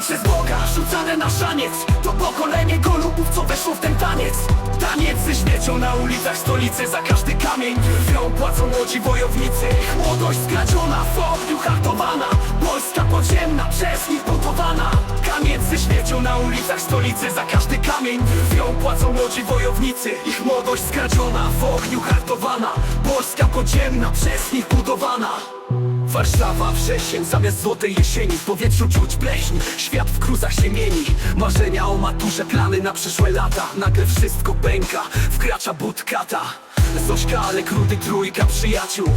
Przez Boga rzucane na szaniec. To pokolenie golubów, co weszło w ten taniec. Taniec ze śmiercią na ulicach stolicy Za każdy kamień krwią płacą młodzi wojownicy. Młodość skradziona, w ogniu hartowana. Polska podziemna, przez nich budowana Kamień ze śmiercią na ulicach stolicy Za każdy kamień krwią płacą młodzi wojownicy. Ich młodość skradziona, w ogniu hartowana. Polska podziemna, przez nich budowana Warszawa, wrzesień, zamiast złotej jesieni W powietrzu czuć pleśń, świat w gruzach się mieni. Marzenia o maturze, plany na przyszłe lata. Nagle wszystko pęka, wkracza budkata Zośka, ale krudy trójka przyjaciół.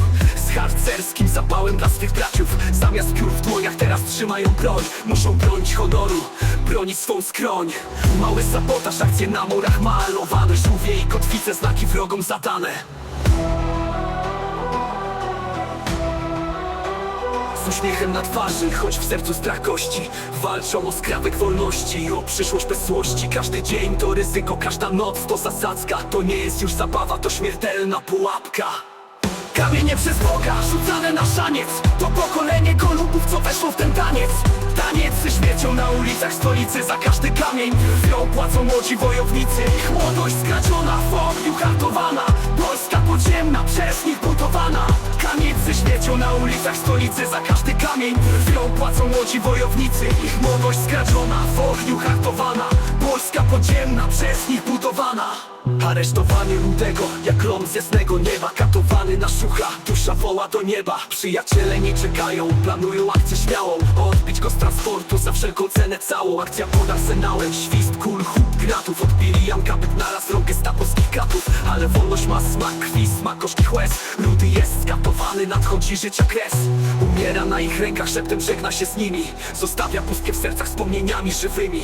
Z harcerskim zapałem dla swych braciów. Zamiast piór w dłoniach teraz trzymają broń. Muszą bronić honoru, bronić swą skroń. Mały sabotaż, akcje na murach malowane. Żółwie i kotwice, znaki wrogom zadane Z uśmiechem na twarzy, choć w sercu strach gości. Walczą o skrawek wolności i o przyszłość bez złości. Każdy dzień to ryzyko, każda noc to zasadzka. To nie jest już zabawa, to śmiertelna pułapka. Kamienie przez Boga rzucane na szaniec. To pokolenie golubów, co weszło w ten taniec. Taniec ze śmiercią na ulicach stolicy. Za każdy kamień krwią płacą młodzi wojownicy. Ich młodość skradziona, w ogniu hartowana. Polska podziemna, przez nich budowana na ulicach stolicy Za każdy kamień krwią płacą młodzi wojownicy. Ich młodość skradziona, w ogniu hartowana Polska podziemna, przez nich budowana. Aresztowany rudego, jak ląd z jasnego nieba Katowany na szucha, dusza woła do nieba. Przyjaciele nie czekają, planują akcję śmiałą. Odbić go z transportu za wszelką cenę całą. Akcja pod arsenałem, świst kul, huk gratów. Odbili Janka Byk naraz rąk gestapowskich katów Ale wolność ma smak krwi, smak gorzkich łez Rudy jest skatowany, nadchodzi życia kres. Umiera na ich rękach, szeptem żegna się z nimi. Zostawia pustkę w sercach wspomnieniami żywymi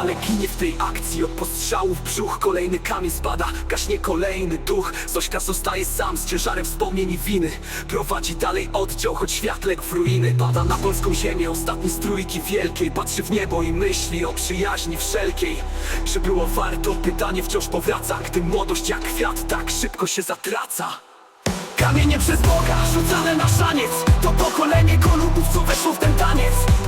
ale ginie w tej akcji. Od postrzału w brzuch Kolejny kamień spada, gaśnie kolejny duch. Zośka zostaje sam z ciężarem wspomnień i winy. Prowadzi dalej oddział, choć świat legł w ruiny. Pada na polską ziemię, ostatni z trójki wielkiej. Patrzy w niebo i myśli o przyjaźni wszelkiej. Czy było warto? Pytanie wciąż powraca Gdy młodość jak kwiat tak szybko się zatraca. Kamienie przez Boga rzucane na szaniec. To pokolenie golubów, co weszło w ten Taniec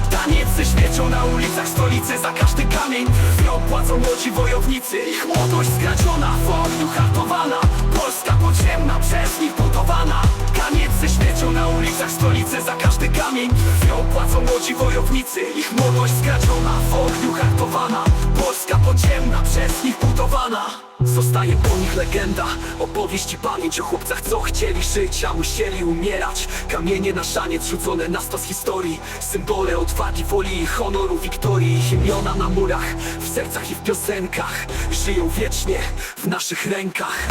śmiercią na ulicach stolicy Za każdy kamień. Krwią płacą młodzi wojownicy Ich młodość skradziona, w ogniu hartowana Polska podziemna, przez nich budowana. Taniec ze śmiercią na ulicach stolicy Za każdy kamień. Krwią płacą młodzi wojownicy Ich młodość skradziona, w ogniu hartowana Polska podziemna, przez nich budowana Zostaje po nich legenda, opowieść i pamięć o chłopcach, co chcieli żyć, a musieli umierać. Kamienie na szaniec rzucone na stos historii Symbole odwagi, woli i honoru, wiktorii. Ich imiona na murach, w sercach i w piosenkach Żyją wiecznie w naszych rękach